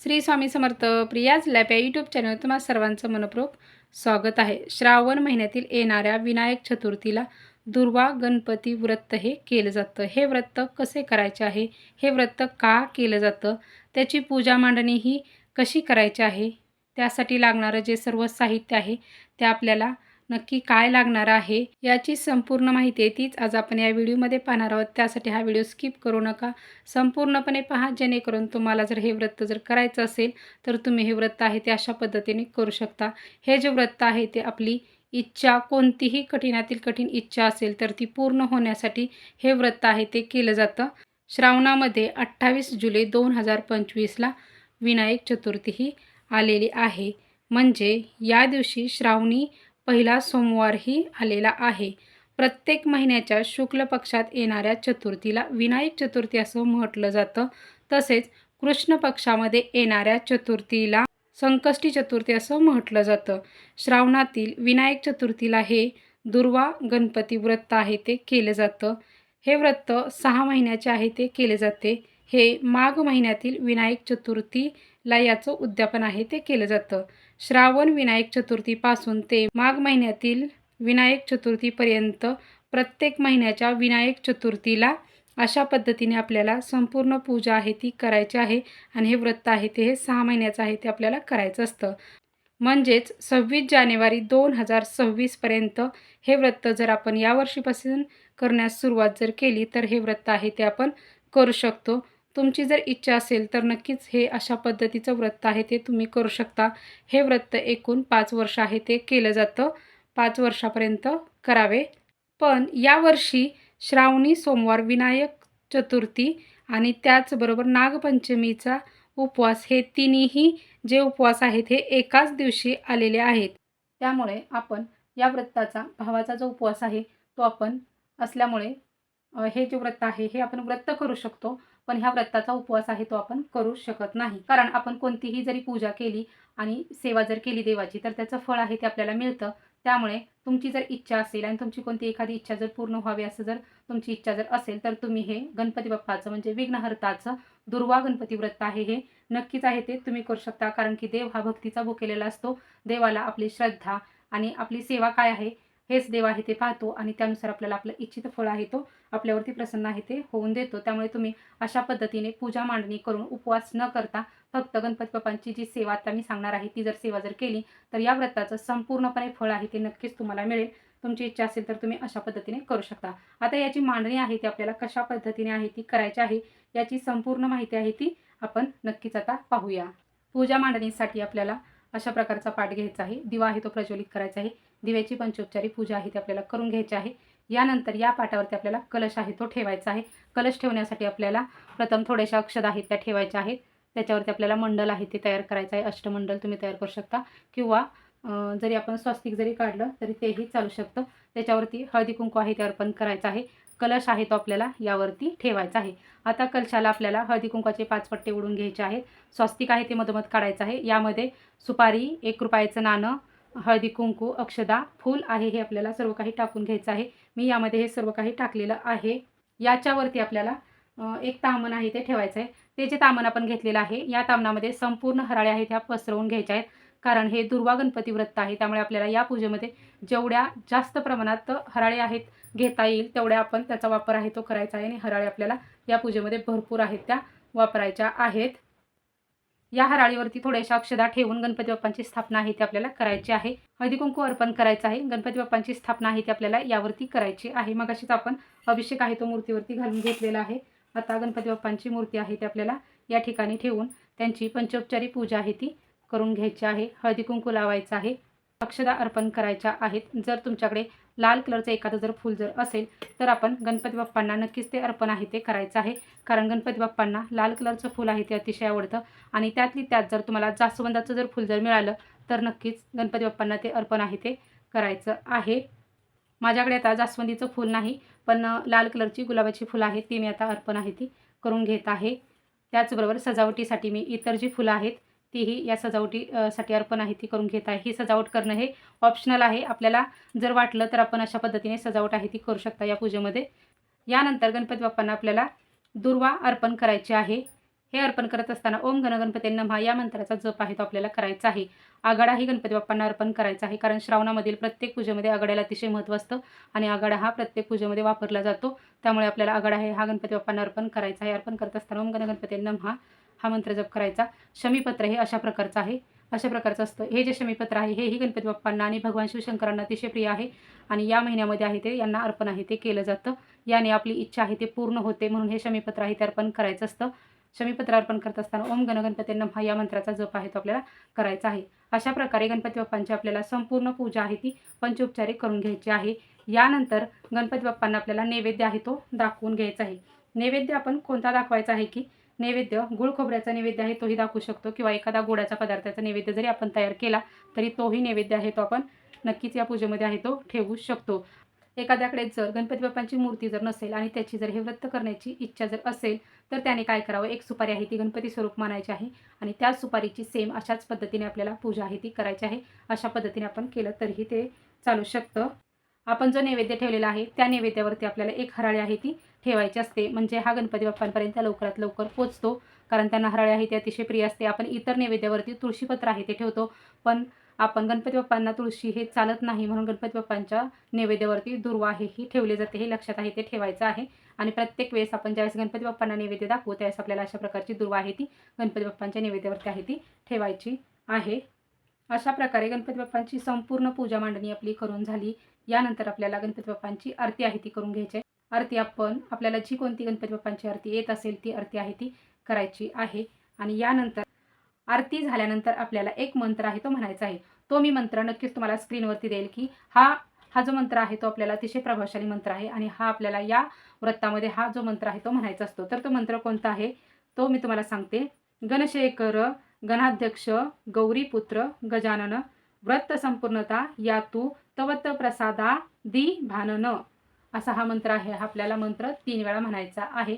श्री स्वामी समर्थ प्रियाज लॅप या यूट्यूब चॅनल तुम्हा सर्वांचं मनपूर्वक स्वागत आहे. श्रावण महिन्यातील येणाऱ्या विनायक चतुर्थीला दुर्वा गणपती व्रत हे केलं जातं. हे व्रत कसे करायचे आहे? हे व्रत का केलं जातं? त्याची पूजा मांडणी ही कशी करायची आहे? त्यासाठी लागणारं जे सर्व साहित्य आहे ते आपल्याला नक्की काय लागणार आहे याची संपूर्ण माहिती आहे. तीच आज आपण या व्हिडिओमध्ये पाहणार आहोत. त्यासाठी हा व्हिडिओ स्किप करू नका. संपूर्णपणे पहा जेणेकरून तुम्हाला जर हे व्रत जर करायचं असेल तर तुम्ही हे व्रत आहे ते अशा पद्धतीने करू शकता. हे जे व्रत आहे ते आपली इच्छा कोणतीही कठीणातील कठीण इच्छा असेल तर ती पूर्ण होण्यासाठी हे व्रत आहे ते केलं जातं. श्रावणामध्ये अठ्ठावीस जुलै दोन हजार पंचवीसला विनायक चतुर्थी ही आलेली आहे. म्हणजे या दिवशी श्रावणी पहिला सोमवारही आलेला आहे. प्रत्येक महिन्याच्या शुक्ल पक्षात येणाऱ्या चतुर्थीला विनायक चतुर्थी असं म्हटलं जातं. तसेच कृष्ण पक्षामध्ये येणाऱ्या चतुर्थीला संकष्टी चतुर्थी असं म्हटलं जातं. श्रावणातील विनायक चतुर्थीला हे दुर्वा गणपती व्रत आहे ते केलं जातं. हे व्रत सहा महिन्याचे आहे ते केले जाते. हे माघ महिन्यातील विनायक चतुर्थी ला याचं उद्यापन आहे ते केलं जातं. श्रावण विनायक चतुर्थीपासून ते माघ महिन्यातील विनायक चतुर्थीपर्यंत प्रत्येक महिन्याच्या विनायक चतुर्थीला अशा पद्धतीने आपल्याला संपूर्ण पूजा आहे ती करायची आहे आणि हे व्रत आहे ते हे सहा महिन्याचं आहे ते आपल्याला करायचं असतं. म्हणजेच सव्वीस जानेवारी दोन हजार सव्वीसपर्यंत हे व्रत जर आपण यावर्षीपासून करण्यास सुरुवात जर केली तर हे व्रत आहे ते आपण करू शकतो. तुमची जर इच्छा असेल तर नक्कीच हे अशा पद्धतीचं व्रत आहे ते तुम्ही करू शकता. हे व्रत एकूण पाच वर्ष आहे ते केलं जातं. पाच वर्षापर्यंत करावे. पण यावर्षी श्रावणी सोमवार विनायक चतुर्थी आणि त्याचबरोबर नागपंचमीचा उपवास हे तिन्ही जे उपवास आहेत हे एकाच दिवशी आलेले आहेत. त्यामुळे आपण या व्रताचा भावाचा जो उपवास आहे तो आपण असल्यामुळे हे जे व्रत आहे हे आपण व्रत करू शकतो. पण ह्या व्रताचा उपवास आहे तो आपण करू शकत नाही. कारण आपण कोणतीही जरी पूजा केली आणि सेवा जर केली देवाची तर त्याचं फळ आहे ते आपल्याला मिळतं. त्यामुळे तुमची जर इच्छा असेल आणि तुमची कोणती एखादी इच्छा जर पूर्ण व्हावी असं जर तुमची इच्छा जर असेल तर तुम्ही हे गणपती बाप्पाचं म्हणजे विघ्नहर्ताचं दुर्वा गणपती व्रत आहे हे नक्कीच आहे ते तुम्ही करू शकता. कारण की देव हा भक्तीचा भुकेलेला असतो. देवाला आपली श्रद्धा आणि आपली सेवा काय आहे? हेच देव आहे ते पाहतो आणि त्यानुसार आपल्याला आपलं इच्छित फळ आहे तो आपल्यावरती प्रसन्न आहे ते होऊन देतो. त्यामुळे तुम्ही अशा पद्धतीने पूजा मांडणी करून उपवास न करता फक्त गणपती बाप्पांची जी सेवा आता मी सांगणार आहे ती जर सेवा जर केली तर या व्रताचं संपूर्णपणे फळ आहे ते नक्कीच तुम्हाला मिळेल. तुमची इच्छा असेल तर तुम्ही अशा पद्धतीने करू शकता. आता याची मांडणी आहे ती आपल्याला कशा पद्धतीने आहे ती करायची आहे याची संपूर्ण माहिती आहे ती आपण नक्कीच आता पाहूया. पूजा मांडणीसाठी आपल्याला अशा प्रकारचा पाठ घ्यायचा आहे. दिवा आहे तो प्रज्वलित करायचा आहे. दिव्याची पंचोपचारी पूजा आहे ती आपल्याला करून घ्यायची आहे. यानंतर या पाटावरती आपल्याला कलश आहे तो ठेवायचा आहे. कलश ठेवण्यासाठी आपल्याला प्रथम थोड्याशा अक्षद आहेत त्या ठेवायच्या आहेत. त्याच्यावरती आपल्याला मंडल आहे ते तयार करायचं आहे. अष्टमंडल तुम्ही तयार करू शकता. किंवा जरी आपण स्वस्तिक जरी काढलं तरी तेही चालू शकतं. त्याच्यावरती हळदी कुंकू आहे ते अर्पण करायचं आहे. कलश आहे तो आपल्याला यावरती ठेवायचा आहे. आता कलशाला आपल्याला हळदी कुंकवाचे पाच पट्टे उडून घ्यायचे आहेत. स्वस्तिक आहे ते मधोमध काढायचं आहे. यामध्ये सुपारी एक रुपयाचं नाणं हळदी कुंकू अक्षदा फूल आहे हे आपल्याला सर्व काही टाकून घ्यायचं आहे. मी यामध्ये हे सर्व काही टाकलेलं आहे. याच्यावरती आपल्याला एक तामण आहे ते ठेवायचं आहे. ते जे तामण आपण घेतलेलं आहे या तामणामध्ये संपूर्ण हराळ्या आहेत ह्या पसरवून घ्यायच्या आहेत. कारण हे दुर्वा गणपती व्रत आहे त्यामुळे आपल्याला या पूजेमध्ये जेवढ्या जास्त प्रमाणात हराळे आहेत घेता येईल तेवढ्या आपण त्याचा वापर आहे तो करायचा आहे आणि हराळे आपल्याला या पूजेमध्ये भरपूर आहेत त्या वापरायच्या आहेत. या हराळीवरती थोड्याशा अक्षदा ठेवून गणपती बाप्पांची स्थापना आहे ती आपल्याला करायची आहे. हळदी कुंकू अर्पण करायचं आहे. गणपती बाप्पांची स्थापना आहे ती आपल्याला यावरती करायची आहे. मग अशीच आपण अभिषेक आहे तो मूर्तीवरती घालून घेतलेला आहे. आता गणपती बाप्पांची मूर्ती आहे ती आपल्याला या ठिकाणी ठेवून त्यांची पंचोपचारी पूजा आहे ती करून घ्यायची आहे. हळदी कुंकू लावायचं आहे. अक्षदा अर्पण करायच्या आहेत. जर तुमच्याकडे लाल कलरचं एखादं जर फूल जर असेल तर आपण गणपती बाप्पांना नक्कीच ते अर्पण आहे ते करायचं आहे. कारण गणपती बाप्पांना लाल कलरचं फूल आहे ते अतिशय आवडतं. आणि त्यातली त्यात जर तुम्हाला जास्वंदाचं जर फूल जर मिळालं तर नक्कीच गणपती बाप्पांना ते अर्पण आहे ते करायचं आहे. माझ्याकडे आता जास्वंदीचं फूल नाही पण लाल कलरची गुलाबाची फुलं आहेत ती मी आता अर्पण आहे ती करून घेत आहे. त्याचबरोबर सजावटीसाठी मी इतर जी फुलं आहेत तीही या सजावटी साठी अर्पण आहे ती करून घेत आहे. ही सजावट करणं हे ऑप्शनल आहे. आपल्याला जर वाटलं तर आपण अशा पद्धतीने सजावट आहे ती करू शकता या पूजेमध्ये. यानंतर गणपती बाप्पांना आपल्याला दुर्वा अर्पण करायची आहे. हे अर्पण करत असताना ओम गणगणपती नमहा या मंत्राचा जप आहे तो आपल्याला करायचा आहे. आघाडाही गणपती बाप्पांना अर्पण करायचा आहे कारण श्रावणामधील प्रत्येक पूजेमध्ये आगाड्याला अतिशय महत्त्व असतं आणि आगाडा हा प्रत्येक पूजेमध्ये वापरला जातो. त्यामुळे आपल्याला आगाडा आहे हा गणपती बाप्पांना अर्पण करायचा आहे. अर्पण करत असताना ओम गणगणपती नमहा हा मंत्र जप करायचा. शमीपत्र हे अशा प्रकारचं आहे. अशा प्रकारचं असतं. हे जे शमीपत्र आहे हेही गणपती बाप्पांना आणि भगवान शिवशंकरांना अतिशय प्रिय आहे आणि या महिन्यामध्ये आहे ते यांना अर्पण आहे ते केलं जातं. याने आपली इच्छा आहे ते पूर्ण होते म्हणून हे शमीपत्र आहे ते अर्पण करायचं असतं. शमीपत्र अर्पण करत असताना ओम गणगणपती नमः या मंत्राचा जप आहे तो आपल्याला करायचा आहे. अशा प्रकारे गणपती बाप्पांची आपल्याला संपूर्ण पूजा आहे ती पंचोपचारिक करून घ्यायची आहे. यानंतर गणपती बाप्पांना आपल्याला नैवेद्य आहे तो दाखवून घ्यायचा आहे. नैवेद्य आपण कोणता दाखवायचा आहे की नैवेद्य गुळ खोबऱ्याचा नैवेद्य आहे तोही दाखवू शकतो. किंवा एखादा गोडाचा पदार्थाचा नैवेद्य जरी आपण तयार केला तरी तोही नैवेद्य आहे तो आपण नक्कीच या पूजेमध्ये आहे तो ठेवू शकतो. एखाद्याकडे जर गणपती बाप्पांची मूर्ती जर नसेल आणि त्याची जर हे व्रत करण्याची इच्छा जर असेल तर त्याने काय करावं? एक सुपारी आहे ती गणपती स्वरूप मानायची आहे आणि त्या सुपारीची सेम अशाच पद्धतीने आपल्याला पूजा आहे ती करायची आहे. अशा पद्धतीने आपण केलं तरीही ते चालू शकतं. आपण जो नैवेद्य ठेवलेला आहे त्या नैवेद्यावरती आपल्याला एक हराळी आहे ती ठेवायची असते. म्हणजे हा गणपती बाप्पांपर्यंत लवकरात लवकर पोचतो कारण त्यांना हराळी आहे ते अतिशय प्रिय असते. आपण इतर नैवेद्यावरती तुळशीपत्र आहे ते ठेवतो. पण आपण गणपती बाप्पांना तुळशी हे चालत नाही म्हणून गणपती बाप्पांच्या नैवेद्यावरती दुर्वा आहे ही ठेवले जाते. हे लक्षात आहे ते ठेवायचं आहे. आणि प्रत्येक वेळेस आपण ज्यावेळेस गणपती बाप्पांना नैवेद्य दाखवू त्यावेळेस आपल्याला अशा प्रकारची दुर्वा आहे ती गणपती बाप्पांच्या नैवेद्यावरती आहे ती ठेवायची आहे. अशा प्रकारे गणपती बाप्पांची संपूर्ण पूजा मांडणी आपली करून झाली. यानंतर आपल्याला गणपती बाप्पांची आरती आहे ती करून घ्यायची आहे. आरती आपण आपल्याला जी कोणती गणपती बाप्पांची आरती येत असेल ती आरती आहे ती करायची आहे. आणि यानंतर आरती झाल्यानंतर आपल्याला एक मंत्र आहे तो म्हणायचा आहे. तो मी मंत्र नक्कीच तुम्हाला स्क्रीनवरती देईल की हा हा जो मंत्र आहे तो आपल्याला अतिशय प्रभावशाली मंत्र आहे आणि हा आपल्याला या व्रतामध्ये हा जो मंत्र आहे तो म्हणायचा असतो. तर तो मंत्र कोणता आहे? तो मी तुम्हाला सांगते. गणशेखर गणाध्यक्ष गौरीपुत्र गजानन व्रत संपूर्णता या तू तवत प्रसादा दि भानन. असा हा मंत्र आहे. हा आपल्याला मंत्र तीन वेळा म्हणायचा आहे.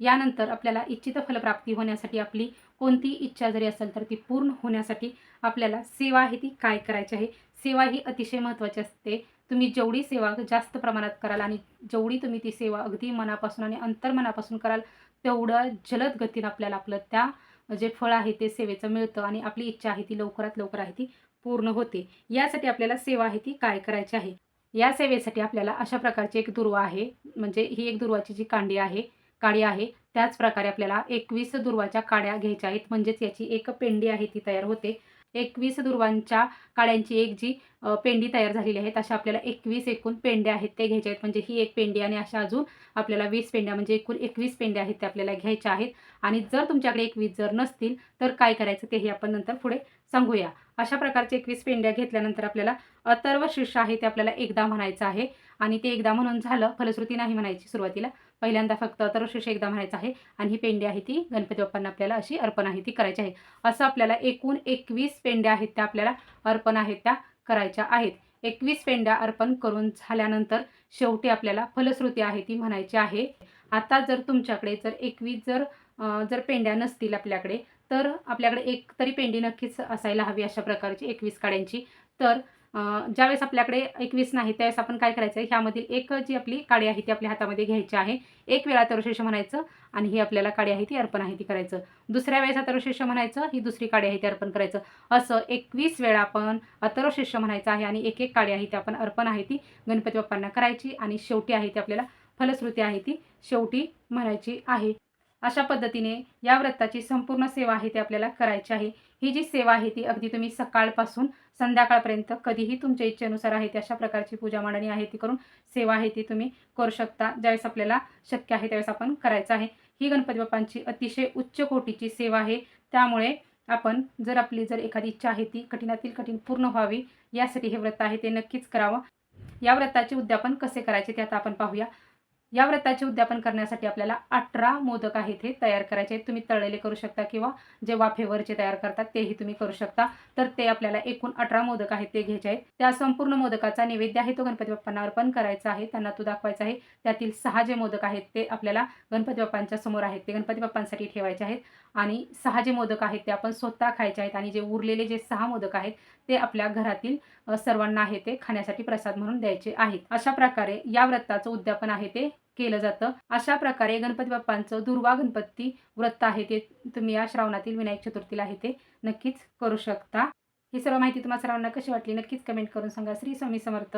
यानंतर आपल्याला इच्छित फलप्राप्ती होण्यासाठी आपली कोणती इच्छा जरी असेल तर ती पूर्ण होण्यासाठी आपल्याला सेवा आहे ती काय करायची आहे? सेवा ही अतिशय महत्त्वाची असते. तुम्ही जेवढी सेवा जास्त प्रमाणात कराल आणि जेवढी तुम्ही ती सेवा अगदी मनापासून आणि अंतर्मनापासून कराल तेवढं जलद गतीनं आपल्याला आपलं त्या जे फळ आहे ते सेवेचं मिळतं आणि आपली इच्छा आहे ती लवकरात लवकर आहे ती पूर्ण होते. यासाठी आपल्याला सेवा आहे ती काय करायची आहे? या सेवेसाठी आपल्याला अशा प्रकारची एक दुर्वा आहे. म्हणजे ही एक दुर्वाची जी कांडी आहे काडी आहे त्याच प्रकारे आपल्याला एकवीस दुर्वाच्या काड्या घ्यायच्या आहेत. म्हणजेच याची एक पेंडी आहे ती तयार होते. एकवीस दुर्वांच्या काड्यांची एक जी पेंडी तयार झालेली आहे अशा आपल्याला एकवीस एकूण पेंड्या आहेत ते घ्यायच्या आहेत. म्हणजे ही एक पेंडी आणि अशा अजून आपल्याला वीस पेंड्या म्हणजे एकूण एकवीस पेंड्या आहेत त्या आपल्याला घ्यायच्या आहेत. आणि जर तुमच्याकडे एकवीस जर नसतील तर काय करायचं तेही आपण नंतर पुढे सांगूया. अशा प्रकारचे एकवीस पेंड्या घेतल्यानंतर आपल्याला अतर्व शीर्ष आहे ते आपल्याला एकदा म्हणायचं आहे. आणि ते एकदा म्हणून झालं फलश्रुती नाही म्हणायची सुरुवातीला. पहिल्यांदा फक्त अतर्व शीर्ष एकदा म्हणायचं आहे आणि ही पेंडी आहे ती गणपती बाप्पांना आपल्याला अशी अर्पण आहे ती करायची आहे. असं आपल्याला एकूण एकवीस पेंड्या आहेत त्या आपल्याला अर्पण आहेत त्या करायच्या आहेत. एकवीस पेंड्या अर्पण करून झाल्यानंतर शेवटी आपल्याला फलश्रुती आहे ती म्हणायची आहे. आता जर तुमच्याकडे जर एकवीस जर जर पेंड्या नसतील आपल्याकडे तर आपल्याकडे एक तरी पेंडी नक्कीच असायला हवी अशा प्रकारची एकवीस काड्यांची. तर ज्यावेळेस आपल्याकडे एकवीस नाही त्यावेळेस आपण काय करायचं आहे ह्यामधील एक जी आपली काडी आहे ती आपल्या हातामध्ये घ्यायची आहे. एक वेळा अथर्वशीर्ष म्हणायचं आणि ही आपल्याला काडी आहे ती अर्पण आहे ती करायचं. दुसऱ्या वेळेस अथर्वशीर्ष म्हणायचं ही दुसरी काडी आहे ती अर्पण करायचं. असं एकवीस वेळा आपण अथर्वशीर्ष म्हणायचं आहे आणि एक एक काडी आहे ती आपण अर्पण आहे ती गणपती बाप्पांना करायची आणि शेवटी आहे ती आपल्याला फलश्रुती आहे ती शेवटी म्हणायची आहे. अशा पद्धतीने या व्रताची संपूर्ण सेवा आहे ती आपल्याला करायची आहे. ही जी सेवा आहे ती अगदी तुम्ही सकाळपासून संध्याकाळपर्यंत कधीही तुमच्या इच्छेनुसार आहे ती अशा प्रकारची पूजा मांडणी आहे ती करून सेवा आहे ती तुम्ही करू शकता. ज्यावेळेस आपल्याला शक्य आहे त्यावेळेस आपण करायचं आहे. ही गणपती बाप्पांची अतिशय उच्च कोटीची सेवा आहे. त्यामुळे आपण जर आपली जर एखादी इच्छा आहे ती कठीणातील कठीण पूर्ण व्हावी यासाठी हे व्रत आहे ते नक्कीच करावं. या व्रताचे उद्यापन कसे करायचे ते आता आपण पाहूया. या व्रताचे उद्यापन करण्यासाठी आपल्याला अठरा मोदक आहेत हे तयार करायचे. आहेत तुम्ही तळलेले करू शकता किंवा जे वाफेवरचे तयार करतात तेही तुम्ही करू शकता. तर ते आपल्याला एकूण अठरा मोदक आहेत ते घ्यायचे आहेत. त्या संपूर्ण मोदकाचा नैवेद्य आहे तो गणपती बाप्पांना अर्पण करायचा आहे. त्यांना तो दाखवायचा आहे. त्यातील सहा जे मोदक आहेत ते आपल्याला गणपती बाप्पांच्या समोर आहेत ते गणपती बाप्पांसाठी ठेवायचे आहेत. आणि सहा जे मोदक आहेत ते आपण स्वतः खायचे आहेत. आणि जे उरलेले जे सहा मोदक आहेत ते आपल्या घरातील सर्वांना आहे ते खाण्यासाठी प्रसाद म्हणून द्यायचे आहेत. अशा प्रकारे या व्रताचं उद्यापन आहे ते केलं जातं. अशा प्रकारे गणपती बाप्पांचं दुर्वा गणपती व्रत आहे ते तुम्ही या श्रावणातील विनायक चतुर्थीला आहे ते नक्कीच करू शकता. ही सर्व माहिती तुम्हाला सर्वांना कशी वाटली नक्कीच कमेंट करून सांगा. श्री स्वामी समर्थ.